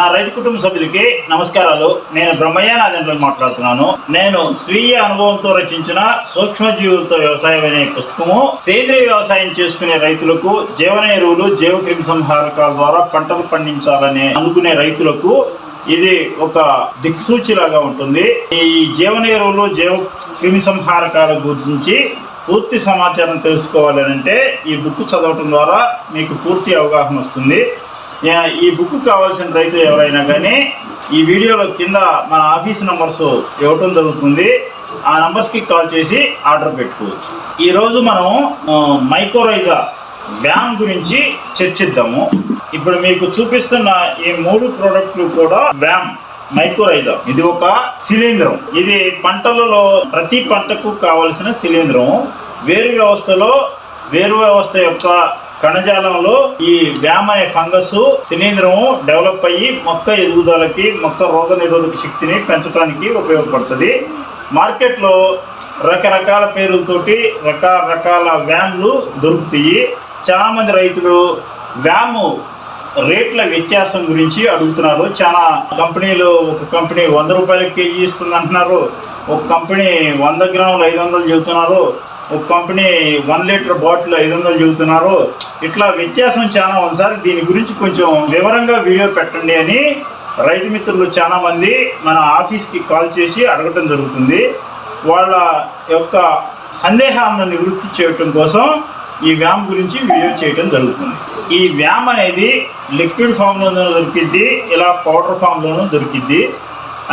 నా రైతు కుటుంబ సభ్యులకి నమస్కారాలు. నేను బ్రహ్మయ్య నాదెండ్ల మాట్లాడుతున్నాను. నేను స్వీయ అనుభవంతో రచించిన సూక్ష్మజీవులతో వ్యవసాయం అనే పుస్తకము. సేంద్రియ వ్యవసాయం చేసుకునే రైతులకు జీవన ఎరువులు జీవ క్రిమి సంహారకాల ద్వారా పంటలు పండించాలని అనుకునే రైతులకు ఇది ఒక దిక్సూచి లాగా ఉంటుంది. ఈ జీవన ఎరువులు జీవ క్రిమి సంహారకాల గురించి పూర్తి సమాచారం తెలుసుకోవాలని అంటే ఈ బుక్ చదవటం ద్వారా మీకు పూర్తి అవగాహన వస్తుంది. ఈ బుక్ కావాల్సిన రైతు ఎవరైనా కానీ ఈ వీడియోలో కింద మన ఆఫీస్ నంబర్స్ ఇవ్వటం జరుగుతుంది. ఆ నంబర్స్కి కాల్ చేసి ఆర్డర్ పెట్టుకోవచ్చు. ఈరోజు మనం మైక్రోరైజా వ్యామ్ గురించి చర్చిద్దాము. ఇప్పుడు మీకు చూపిస్తున్న ఈ మూడు ప్రోడక్ట్లు కూడా వ్యామ్ మైక్రోరైజా ఇది ఒక శిలీంద్రం. ఇది పంటలలో ప్రతి పంటకు కావలసిన శిలీంద్రం. వేరు వ్యవస్థలో వేరు వ్యవస్థ యొక్క కణజాలంలో ఈ వ్యామ్ అనే ఫంగస్ శిలీంధ్రము డెవలప్ అయ్యి మొక్క ఎదుగుదలకి మొక్క రోగ నిరోధక శక్తిని పెంచడానికి ఉపయోగపడుతుంది. మార్కెట్లో రకరకాల పేర్లతోటి రకరకాల వ్యామ్లు దొరుకుతాయి. చాలామంది రైతులు వ్యాము రేట్ల వ్యత్యాసం గురించి అడుగుతున్నారు. చాలా కంపెనీలు ఒక కంపెనీ వంద రూపాయల కేజీ ఇస్తుంది అంటున్నారు ఒక కంపెనీ వంద గ్రాములు ఐదు వందలు చెబుతున్నారు. ఒక కంపెనీ వన్ లీటర్ బాటిల్ ఐదు వందలు చెబుతున్నారు. ఇట్లా వ్యత్యాసం చాలా ఉంది సార్. దీని గురించి కొంచెం వివరంగా వీడియో పెట్టండి అని రైతు మిత్రులు చాలా మంది మన ఆఫీస్కి కాల్ చేసి అడగటం జరుగుతుంది. వాళ్ళ యొక్క సందేహాలను నివృత్తి చేయటం కోసం ఈ వ్యామ్ గురించి వీడియో చేయటం జరుగుతుంది. ఈ వ్యామ్ అనేది లిక్విడ్ ఫామ్లోనూ దొరికిద్ది ఇలా పౌడర్ ఫామ్లోనూ దొరికిద్ది.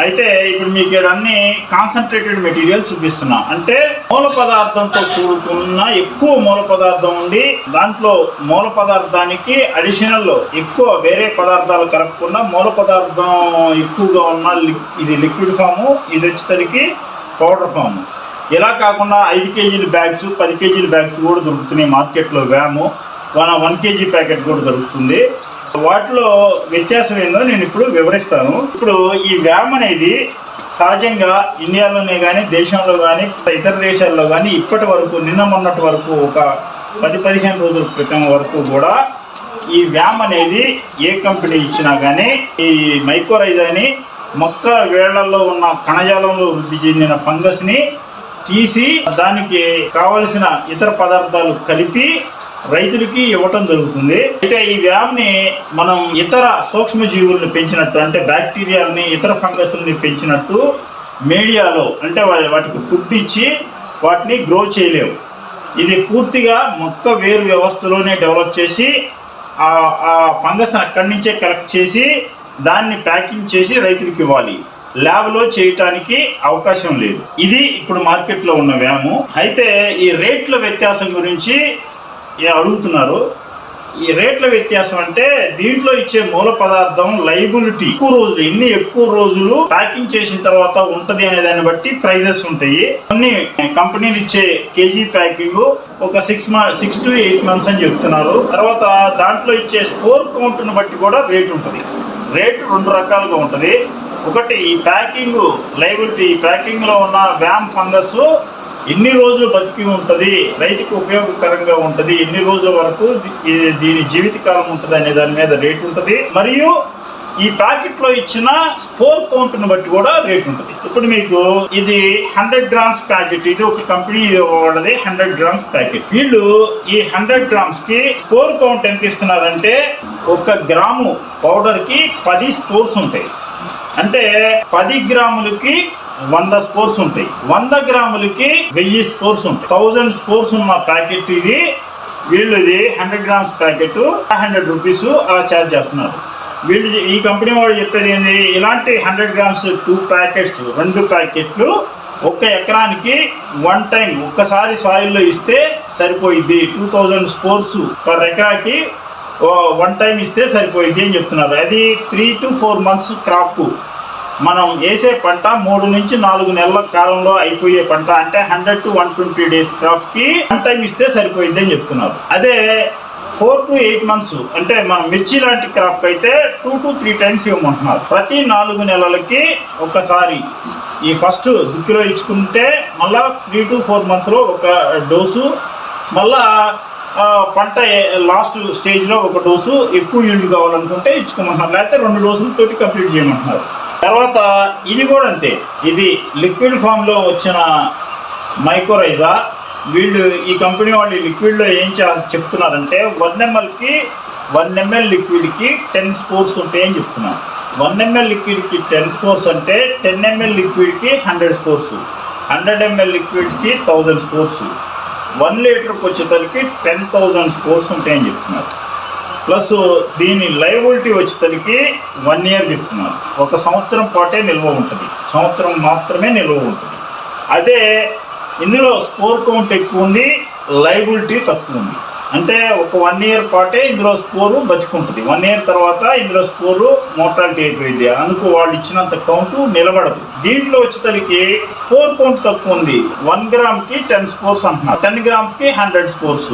అయితే ఇప్పుడు మీకు ఇక్కడ అన్ని కాన్సన్ట్రేటెడ్ మెటీరియల్ చూపిస్తున్నా. అంటే మూల పదార్థంతో కూడుకున్న ఎక్కువ మూల పదార్థం ఉండి దాంట్లో మూల పదార్థానికి అడిషనల్ ఎక్కువ వేరే పదార్థాలు కలపకుండా మూల పదార్థం ఎక్కువగా ఉన్న ఇది లిక్విడ్ ఫాము ఇది వచ్చేసరికి పౌడర్ ఫాము ఇలా కాకుండా ఐదు కేజీల బ్యాగ్స్ పది కేజీల బ్యాగ్స్ కూడా దొరుకుతున్నాయి మార్కెట్లో వ్యాము వన్ వన్ కేజీ ప్యాకెట్ కూడా దొరుకుతుంది. వాటిలో వ్యత్యాసం ఏందో నేను ఇప్పుడు వివరిస్తాను. ఇప్పుడు ఈ వ్యామ్ అనేది సహజంగా ఇండియాలోనే కానీ దేశంలో కానీ ఇతర దేశాల్లో కానీ ఇప్పటి వరకు నిన్న మొన్నటి వరకు ఒక పది పదిహేను రోజుల క్రితం వరకు కూడా ఈ వ్యామ్ అనేది ఏ కంపెనీ ఇచ్చినా కానీ ఈ మైక్రోరైజాని మొక్క వేళ్ళలో ఉన్న కణజాలంలో వృద్ధి చెందిన ఫంగస్ని తీసి దానికి కావలసిన ఇతర పదార్థాలు కలిపి రైతులకి ఇవ్వటం జరుగుతుంది. అయితే ఈ వ్యామ్ని మనం ఇతర సూక్ష్మజీవులను పెంచినట్టు అంటే బ్యాక్టీరియాలని ఇతర ఫంగస్ని పెంచినట్టు మీడియాలో అంటే వా- వాటికి ఫుడ్ ఇచ్చి వాటిని గ్రో చేయలేవు. ఇది పూర్తిగా మొక్క వేరు వ్యవస్థలోనే డెవలప్ చేసి ఆ ఫంగస్ని ఫంగస్ అక్కడి నుంచే కలెక్ట్ చేసి దాన్ని ప్యాకింగ్ చేసి రైతులకు ఇవ్వాలి. ల్యాబ్లో చేయటానికి అవకాశం లేదు. ఇది ఇప్పుడు మార్కెట్లో ఉన్న వ్యాము. అయితే ఈ రేట్ల వ్యత్యాసం గురించి అడుగుతున్నారు? ఈ రేట్ల వ్యత్యాసం అంటే దీంట్లో ఇచ్చే మూల పదార్థం లైబిలిటీ ఎక్కువ రోజులు ఎన్ని ఎక్కువ రోజులు ప్యాకింగ్ చేసిన తర్వాత ఉంటది అనే దాన్ని బట్టి ప్రైజెస్ ఉంటాయి. కొన్ని కంపెనీలు ఇచ్చే కేజీ ప్యాకింగ్ ఒక six six to eight months అని చెప్తున్నారు. తర్వాత దాంట్లో ఇచ్చే స్కోర్ కౌంట్ను బట్టి కూడా రేట్ ఉంటుంది. రేట్ రెండు రకాలుగా ఉంటుంది. ఒకటి ఈ ప్యాకింగ్ లైబిలిటీ ఈ ప్యాకింగ్లో ఉన్న వ్యామ్ ఫంగస్ ఎన్ని రోజులు బతికి ఉంటుంది? రైతుకు ఉపయోగకరంగా ఉంటుంది. ఎన్ని రోజుల వరకు దీని జీవితకాలం ఉంటుంది అనే దాని మీద రేట్ ఉంటుంది. మరియు ఈ ప్యాకెట్లో ఇచ్చిన స్పోర్ కౌంట్ను బట్టి కూడా రేట్ ఉంటుంది. ఇప్పుడు మీకు ఇది హండ్రెడ్ గ్రామ్స్ ప్యాకెట్ ఇది ఒక కంపెనీ వాళ్ళది హండ్రెడ్ గ్రామ్స్ ప్యాకెట్. వీళ్ళు ఈ హండ్రెడ్ గ్రామ్స్కి స్పోర్ కౌంట్ ఎంత ఇస్తున్నారంటే ఒక గ్రాము పౌడర్కి పది స్పోర్స్ ఉంటాయి. అంటే పది గ్రాములకి వంద స్పోర్స్ ఉంటాయి. వంద గ్రాములకి వెయ్యి స్పోర్స్ ఉంటాయి. థౌజండ్ స్పోర్స్ ఉన్న ప్యాకెట్ ఇది. వీళ్ళది hundred grams packet. Hundred rupees అలా ఛార్జ్ చేస్తున్నారు. వీళ్ళు ఈ కంపెనీ వాడు చెప్పేది ఏంది? ఇలాంటి హండ్రెడ్ గ్రామ్స్ టూ ప్యాకెట్స్ రెండు ప్యాకెట్లు ఒక్క ఎకరానికి వన్ టైం ఒక్కసారి సాయిల్లో ఇస్తే సరిపోయిద్ది. టూ థౌజండ్ స్పోర్స్ పర్ ఎకరాకి వన్ టైం ఇస్తే సరిపోయింది అని చెప్తున్నారు. అది three to four months crop. మనం వేసే పంట మూడు నుంచి నాలుగు నెలల కాలంలో అయిపోయే పంట అంటే hundred to one twenty days క్రాప్కి one time ఇస్తే సరిపోయింది అని చెప్తున్నారు. అదే ఫోర్ టు ఎయిట్ మంత్స్ అంటే మన మిర్చి లాంటి క్రాప్ అయితే టూ టు త్రీ టైమ్స్ ఇవ్వమంటున్నారు. ప్రతి నాలుగు నెలలకి ఒకసారి ఈ ఫస్ట్ దుక్కిలో ఇచ్చుకుంటే మళ్ళా త్రీ టు ఫోర్ మంత్స్లో ఒక డోసు మళ్ళా పంట లాస్ట్ స్టేజ్లో ఒక డోసు ఎక్కువ యూజ్ కావాలనుకుంటే ఇచ్చుకోమంటున్నారు. లేకపోతే రెండు డోసులతోటి కంప్లీట్ చేయమంటున్నారు. తర్వాత ఇది కూడా అంతే. ఇది లిక్విడ్ ఫామ్లో వచ్చిన మైక్రోరైజా వీళ్ళు ఈ కంపెనీ వాళ్ళు లిక్విడ్లో ఏం చెప్తున్నారంటే వన్ ఎంఎల్కి వన్ ఎంఎల్ లిక్విడ్కి టెన్ స్పోర్స్ ఉంటాయని చెప్తున్నారు. వన్ ఎంఎల్ లిక్విడ్కి టెన్ స్పోర్స్ అంటే టెన్ ఎంఎల్ లిక్విడ్కి హండ్రెడ్ స్పోర్స్ హండ్రెడ్ ఎంఎల్ లిక్విడ్కి థౌజండ్ స్పోర్స్. వన్ లీటర్కి వచ్చేసరికి టెన్ థౌజండ్ స్పోర్స్ ఉంటాయని చెప్తున్నారు. ప్లస్ దీని లయబిలిటీ వచ్చేసరికి వన్ ఇయర్ చెప్తున్నారు. ఒక సంవత్సరం పాటే నిల్వ ఉంటుంది. సంవత్సరం మాత్రమే నిల్వ ఉంటుంది. అదే ఇందులో స్కోర్ కౌంట్ ఎక్కువ ఉంది లయబిలిటీ తక్కువ ఉంది. అంటే ఒక వన్ ఇయర్ పాటే ఇందులో స్కోరు బతికుంటుంది. వన్ ఇయర్ తర్వాత ఇందులో స్కోరు మోర్టాలిటీ అయిపోయింది. అందుకు వాళ్ళు ఇచ్చినంత కౌంట్ నిలబడదు. దీంట్లో వచ్చేసరికి స్కోర్ కౌంట్ తక్కువ ఉంది. వన్ గ్రామ్కి టెన్ స్కోర్స్ అంటున్నారు. టెన్ గ్రామ్స్కి హండ్రెడ్ స్కోర్స్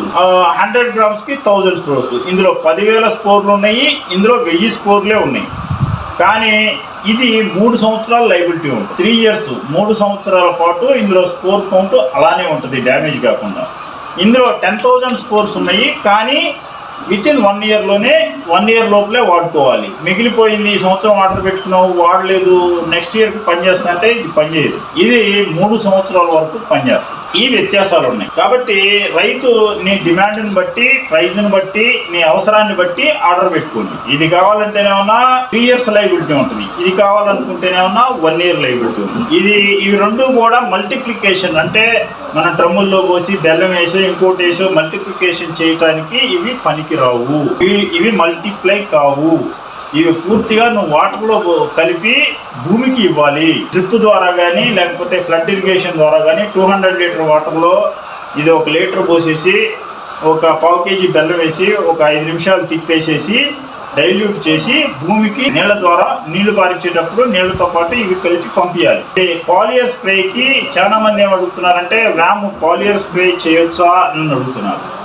హండ్రెడ్ గ్రామ్స్కి థౌజండ్ స్కోర్స్ ఇందులో పదివేల స్కోర్లు ఉన్నాయి. ఇందులో వెయ్యి స్కోర్లే ఉన్నాయి. కానీ ఇది మూడు సంవత్సరాల లైబిలిటీ ఉంటుంది. త్రీ ఇయర్స్ మూడు సంవత్సరాల పాటు ఇందులో స్కోర్ కౌంట్ అలానే ఉంటుంది. డ్యామేజ్ కాకుండా. ఇందులో టెన్ థౌజండ్ స్కోర్స్ ఉన్నాయి కానీ విత్ ఇన్ వన్ ఇయర్లోనే వన్ ఇయర్ లోపలే వాడుకోవాలి. మిగిలిపోయింది ఈ సంవత్సరం ఆర్డర్ పెట్టుకున్నావు వాడలేదు నెక్స్ట్ ఇయర్కి పనిచేస్తా అంటే ఇది పనిచేయదు ఇది మూడు సంవత్సరాల వరకు పనిచేస్తుంది ఈ వ్యత్యాసాలు ఉన్నాయి కాబట్టి రైతు నీ డిమాండ్ని బట్టి ప్రైజ్ని బట్టి నీ అవసరాన్ని బట్టి ఆర్డర్ పెట్టుకోండి. ఇది కావాలంటేనేమన్నా త్రీ ఇయర్స్ లైబిలిటీ ఉంటుంది. ఇది కావాలనుకుంటేనేమన్నా వన్ ఇయర్ లైబిలిటీ ఉంటుంది. ఇది ఇవి రెండు కూడా మల్టిప్లికేషన్ అంటే మన డ్రమ్ముల్లో పోసి బెల్లం వేసో ఇంకోటి వేసో మల్టిప్లికేషన్ చేయటానికి ఇవి పనికిరావు. ఇవి ఇవి మల్టిప్లై కావు. ఇవి పూర్తిగా నువ్వు వాటర్లో కలిపి భూమికి ఇవ్వాలి. డ్రిప్ ద్వారా కానీ లేకపోతే ఫ్లడ్ ఇరిగేషన్ ద్వారా కానీ టూ హండ్రెడ్ లీటర్ వాటర్లో ఇది ఒక లీటర్ పోసేసి ఒక పావు కేజీ బెల్లం వేసి ఒక ఐదు నిమిషాలు తిప్పేసేసి డైల్యూట్ చేసి భూమికి నీళ్ళ ద్వారా నీళ్ళు పారించేటప్పుడు నీళ్ళతో పాటు ఇవి కలిపి పంపించాలి పాలియర్ స్ప్రేకి చాలా మంది ఏం అడుగుతున్నారంటే వ్యామ్ పాలియర్ స్ప్రే చేయొచ్చా? అని అడుగుతున్నారు.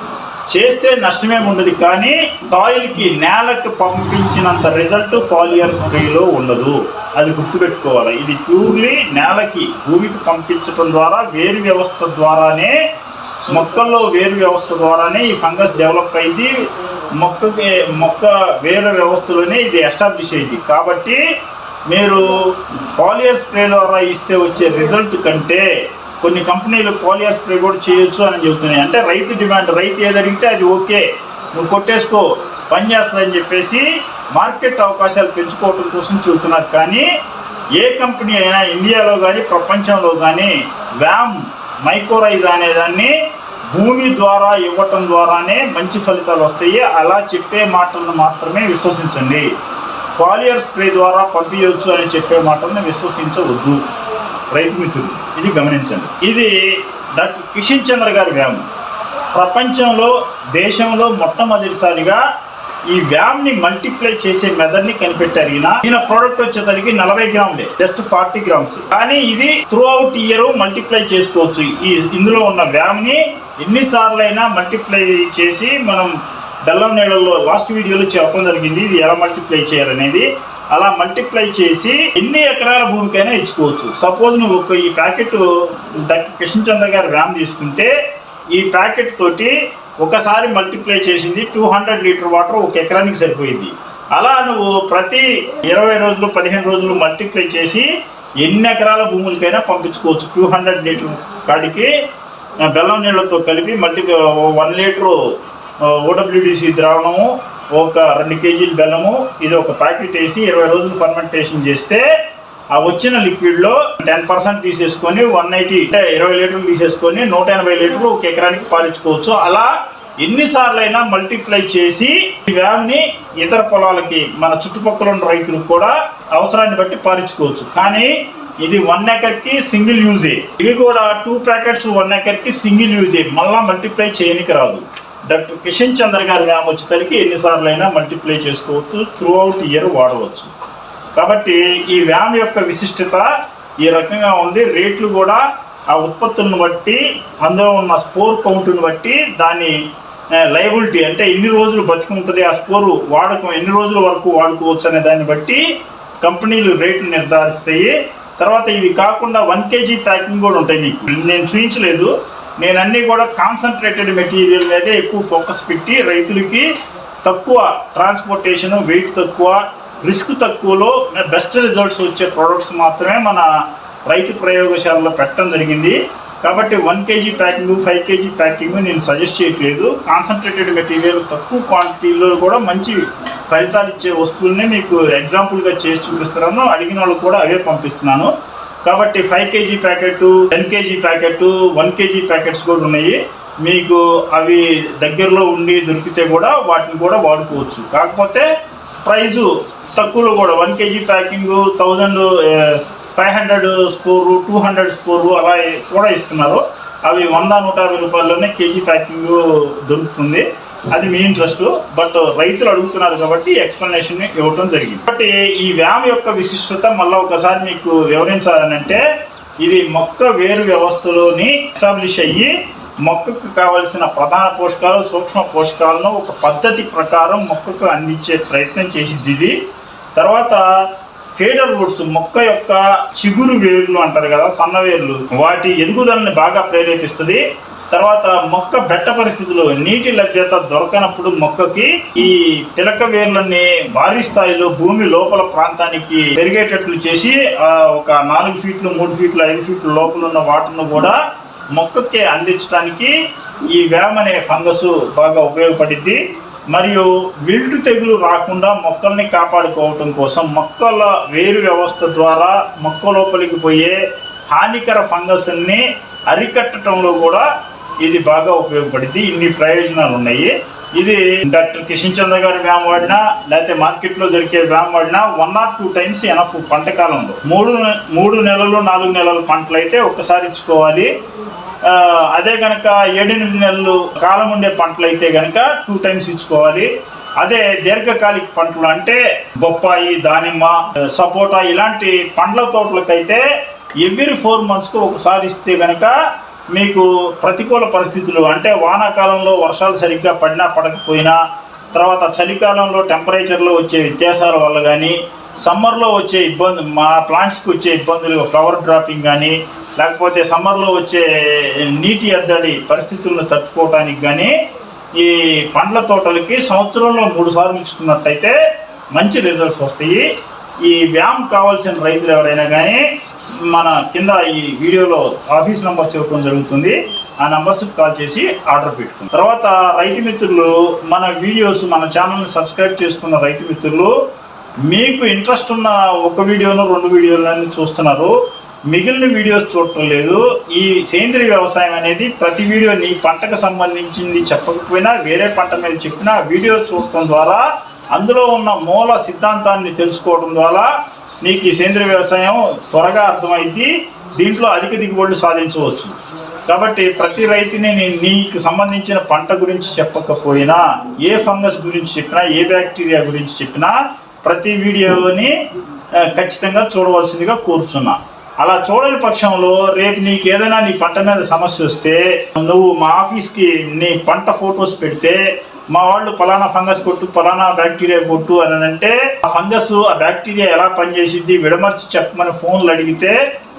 చేస్తే నష్టమేమి ఉండదు కానీ సాయిల్కి నేలకు పంపించినంత రిజల్ట్ ఫాలియర్ స్ప్రేలో ఉండదు. అది గుర్తుపెట్టుకోవాలి. ఇది ప్యూర్లీ నేలకి భూమికి పంపించడం ద్వారా వేరు వ్యవస్థ ద్వారానే మొక్కల్లో వేరు వ్యవస్థ ద్వారానే ఈ ఫంగస్ డెవలప్ అయింది. మొక్కకి మొక్క వేరు వ్యవస్థలోనే ఇది ఎస్టాబ్లిష్ అయింది. కాబట్టి మీరు పాలియర్ స్ప్రే ద్వారా ఇస్తే వచ్చే రిజల్ట్ కంటే కొన్ని కంపెనీలు పోలియో స్ప్రే కూడా చేయొచ్చు అని చెబుతున్నాయి. అంటే రైతు డిమాండ్ రైతు ఏది అడిగితే అది ఓకే. నువ్వు కొట్టేసుకో పని చేస్తుందని చెప్పేసి మార్కెట్ అవకాశాలు పెంచుకోవడం కోసం చెబుతున్నారు. కానీ ఏ కంపెనీ అయినా ఇండియాలో కానీ ప్రపంచంలో కానీ వ్యామ్ మైక్రోరైజ్ అనేదాన్ని భూమి ద్వారా ఇవ్వటం ద్వారానే మంచి ఫలితాలు వస్తాయి. అలా చెప్పే మాటలను మాత్రమే విశ్వసించండి. ఫాలియర్ స్ప్రే ద్వారా పంపించవచ్చు అని చెప్పే మాటలను విశ్వసించవద్దు. రైతు మిత్రులు. ఇది గమనించండి. ఇది డాక్టర్ కిషన్ చంద్ర గారి వ్యాయామం. ప్రపంచంలో దేశంలో మొట్టమొదటిసారిగా ఈ వ్యామ్ని మల్టిప్లై చేసే మెథడ్ని కనిపెట్టారు ఈయన. ఈయన ప్రోడక్ట్ వచ్చేసరికి నలభై గ్రాములే జస్ట్ ఫార్టీ గ్రామ్స్ కానీ ఇది త్రూ అవుట్ ఇయర్ మల్టిప్లై చేసుకోవచ్చు. ఈ ఇందులో ఉన్న వ్యామ్ని ఎన్నిసార్లు అయినా మల్టిప్లై చేసి మనం బెల్లం నీళ్ళల్లో లాస్ట్ వీడియోలో చెప్పడం జరిగింది. ఇది ఎలా మల్టిప్లై చేయాలనేది. అలా మల్టిప్లై చేసి ఎన్ని ఎకరాల భూమికైనా ఇచ్చుకోవచ్చు సపోజ్ నువ్వు ఒక ఈ ప్యాకెట్ డాక్టర్ కిషన్ చంద్ర గారి వ్యామ్ తీసుకుంటే ఈ ప్యాకెట్ తోటి ఒకసారి మల్టిప్లై చేసింది టూ హండ్రెడ్ లీటర్ వాటర్ ఒక ఎకరానికి సరిపోయింది. అలా నువ్వు ప్రతి ఇరవై రోజులు పదిహేను రోజులు మల్టిప్లై చేసి ఎన్ని ఎకరాల భూములకైనా పంపించుకోవచ్చు. టూ హండ్రెడ్ లీటర్ కాడికి బెల్లం నీళ్ళతో కలిపి మల్టీ వన్ లీటరు ఓడబ్ల్యూడిసి ద్రావణము ఒక రెండు కేజీలు బెల్లము ఇది ఒక ప్యాకెట్ వేసి ఇరవై రోజులు ఫర్మెంటేషన్ చేస్తే ఆ వచ్చిన లిక్విడ్లో టెన్ పర్సెంట్ తీసేసుకొని వన్ ఎయిటీ అంటే ఇరవై లీటర్లు తీసేసుకొని నూట ఎనభై లీటర్లు ఒక ఎకరానికి పాలించుకోవచ్చు. అలా ఎన్నిసార్లు అయినా మల్టిప్లై చేసి ఈ ఇతర పొలాలకి మన చుట్టుపక్కల ఉన్న రైతులకు కూడా అవసరాన్ని బట్టి పాలించుకోవచ్చు. కానీ ఇది వన్ ఎకర్కి సింగిల్ యూజే ఇవి కూడా టూ ప్యాకెట్స్ వన్ ఎకర్కి సింగిల్ యూజే మళ్ళీ మల్టిప్లై చేయనికి రాదు. డాక్టర్ కిషన్ చంద్ర గారి వ్యామ్ వచ్చేసరికి ఎన్నిసార్లు అయినా మల్టిప్లై చేసుకోవచ్చు త్రూ అవుట్ ఇయర్ వాడవచ్చు. కాబట్టి ఈ వ్యామ్ యొక్క విశిష్టత ఈ రకంగా ఉంది. రేట్లు కూడా ఆ ఉత్పత్తులను బట్టి అందులో ఉన్న స్పోర్ కౌంటును బట్టి దాని లైబిలిటీ అంటే ఎన్ని రోజులు బతికి ఉంటుంది ఆ స్పోరు వాడకం ఎన్ని రోజుల వరకు వాడుకోవచ్చు అనే దాన్ని బట్టి కంపెనీలు రేట్లు నిర్ధారిస్తాయి. తర్వాత ఇవి కాకుండా వన్ కేజీ ప్యాకింగ్ కూడా ఉంటాయి మీకు. నేను చూపించలేదు నేను అన్నీ కూడా కాన్సన్ట్రేటెడ్ మెటీరియల్ మీదే ఎక్కువ ఫోకస్ పెట్టి రైతులకి తక్కువ ట్రాన్స్పోర్టేషన్ వెయిట్ తక్కువ రిస్క్ తక్కువలో బెస్ట్ రిజల్ట్స్ వచ్చే ప్రోడక్ట్స్ మాత్రమే మన రైతు ప్రయోగశాలలో పెట్టడం జరిగింది. కాబట్టి one KG packing five KG packing నేను సజెస్ట్ చేయట్లేదు. కాన్సన్ట్రేటెడ్ మెటీరియల్ తక్కువ క్వాంటిటీలో కూడా మంచి ఫలితాలు ఇచ్చే వస్తువుల్ని మీకు ఎగ్జాంపుల్గా చేసి చూపిస్తున్నాను. అడిగిన వాళ్ళు కూడా అవే పంపిస్తున్నాను. కాబట్టి five KG packet ten KG packet one KG packets కూడా ఉన్నాయి. మీకు అవి దగ్గరలో ఉండి దొరికితే కూడా వాటిని కూడా వాడుకోవచ్చు. కాకపోతే ప్రైజు తక్కువలో కూడా one KG packing thousand five hundred score two hundred score అలా కూడా ఇస్తున్నారు. అవి వంద నూట యాభై రూపాయల్లోనే కేజీ ప్యాకింగ్ దొరుకుతుంది. అది మీ ఇంట్రెస్ట్ బట్ రైతులు అడుగుతున్నారు కాబట్టి ఎక్స్ప్లెనేషన్ ఇవ్వటం జరిగింది. కాబట్టి ఈ వ్యామ్ యొక్క విశిష్టత మళ్ళీ ఒకసారి మీకు వివరించాలనంటే ఇది మొక్క వేరు వ్యవస్థలోని ఎస్టాబ్లిష్ అయ్యి మొక్కకు కావలసిన ప్రధాన పోషకాలు సూక్ష్మ పోషకాలను ఒక పద్ధతి ప్రకారం మొక్కకు అందించే ప్రయత్నం చేసింది ఇది. తర్వాత ఫేడర్ రూట్స్ మొక్క యొక్క చిగురు వేర్లు అంటారు కదా సన్న వేర్లు వాటి ఎదుగుదలని బాగా ప్రేరేపిస్తుంది. తర్వాత మొక్క బెట్ట పరిస్థితులు నీటి లభ్యత దొరకనప్పుడు మొక్కకి ఈ పిలక వేర్లన్నీ భారీ స్థాయిలో భూమి లోపల ప్రాంతానికి పెరిగేటట్లు చేసి ఒక నాలుగు ఫీట్లు మూడు ఫీట్లు ఐదు ఫీట్ల లోపల ఉన్న వాటిని కూడా మొక్కకి అందించడానికి ఈ వ్యామ్ అనే ఫంగస్ బాగా ఉపయోగపడింది మరియు విల్టు తెగులు రాకుండా మొక్కల్ని కాపాడుకోవటం కోసం మొక్కల వేరు వ్యవస్థ ద్వారా మొక్క లోపలికి పోయే హానికర ఫంగస్ని అరికట్టడంలో కూడా ఇది బాగా ఉపయోగపడింది. ఇన్ని ప్రయోజనాలు ఉన్నాయి. ఇది డాక్టర్ కిషన్ చంద్ర గారి వ్యామ్ వాడినా లేకపోతే మార్కెట్లో దొరికే వ్యామ్ వాడినా one or two times enough పంట కాలంలో. మూడు మూడు నెలలు నాలుగు నెలల పంటలు అయితే ఒక్కసారి ఇచ్చుకోవాలి. అదే కనుక ఏడెనిమిది నెలలు కాలం ఉండే పంటలు అయితే కనుక టూ టైమ్స్ ఇచ్చుకోవాలి. అదే దీర్ఘకాలిక పంటలు అంటే బొప్పాయి దానిమ్మ సపోటా ఇలాంటి పండ్ల తోటలకైతే ఎవ్రీ ఫోర్ మంత్స్కి ఒకసారి ఇస్తే కనుక మీకు ప్రతికూల పరిస్థితులు అంటే వానాకాలంలో వర్షాలు సరిగ్గా పడినా పడకపోయినా తర్వాత చలికాలంలో టెంపరేచర్లో వచ్చే వ్యత్యాసాల వల్ల కానీ సమ్మర్లో వచ్చే ఇబ్బంది మా ప్లాంట్స్కి వచ్చే ఇబ్బందులు ఫ్లవర్ డ్రాపింగ్ కానీ లేకపోతే సమ్మర్లో వచ్చే నీటి ఎద్దడి పరిస్థితులను తట్టుకోవటానికి కానీ ఈ పండ్ల తోటలకి సంవత్సరంలో మూడు సార్లు ఇచ్చుకున్నట్టయితే మంచి రిజల్ట్స్ వస్తాయి. ఈ వ్యామ్ కావాల్సిన రైతులు ఎవరైనా కానీ మన కింద ఈ వీడియోలో ఆఫీస్ నెంబర్ ఇవ్వడం జరుగుతుంది. ఆ నెంబర్స్కి కాల్ చేసి ఆర్డర్ పెట్టుకుంటాం తర్వాత రైతు మిత్రులు మన వీడియోస్ మన ఛానల్ని సబ్స్క్రైబ్ చేసుకున్న రైతు మిత్రులు మీకు ఇంట్రెస్ట్ ఉన్న ఒక వీడియోను రెండు వీడియోలని చూస్తున్నారు. మిగిలిన వీడియోస్ చూడటం లేదు. ఈ సేంద్రియ వ్యవసాయం అనేది ప్రతి వీడియో నీ పంటకు సంబంధించింది చెప్పకపోయినా వేరే పంట మీద చెప్పినా వీడియో చూడటం ద్వారా అందులో ఉన్న మూల సిద్ధాంతాన్ని తెలుసుకోవడం ద్వారా నీకు ఈ సేంద్రియ వ్యవసాయం త్వరగా అర్థమైంది దీంట్లో అధిక దిగుబడులు సాధించవచ్చు. కాబట్టి ప్రతి రైతుని నేను నీకు సంబంధించిన పంట గురించి చెప్పకపోయినా ఏ ఫంగస్ గురించి చెప్పినా ఏ బ్యాక్టీరియా గురించి చెప్పినా ప్రతి వీడియోని ఖచ్చితంగా చూడవలసిందిగా కోరుచున్నా. అలా చూడని పక్షంలో రేపు నీకు ఏదైనా నీ పంట మీద సమస్య వస్తే నువ్వు మా ఆఫీస్కి నీ పంట ఫొటోస్ పెడితే మా వాళ్ళు పలానా ఫంగస్ కొట్టు పలానా బ్యాక్టీరియా కొట్టు అని అంటే ఆ ఫంగస్ ఆ బ్యాక్టీరియా ఎలా పనిచేసిద్ది విడమర్చి చెప్పమని ఫోన్లు అడిగితే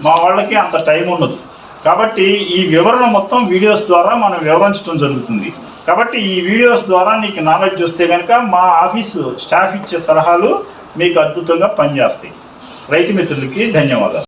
మా వాళ్ళకి అంత టైం ఉండదు. కాబట్టి ఈ వివరణ మొత్తం వీడియోస్ ద్వారా మనం వివరించడం జరుగుతుంది. కాబట్టి ఈ వీడియోస్ ద్వారా నీకు నాలెడ్జ్ వస్తే కనుక మా ఆఫీసు స్టాఫ్ ఇచ్చే సలహాలు మీకు అద్భుతంగా పనిచేస్తాయి. రైతు మిత్రులకి ధన్యవాదాలు.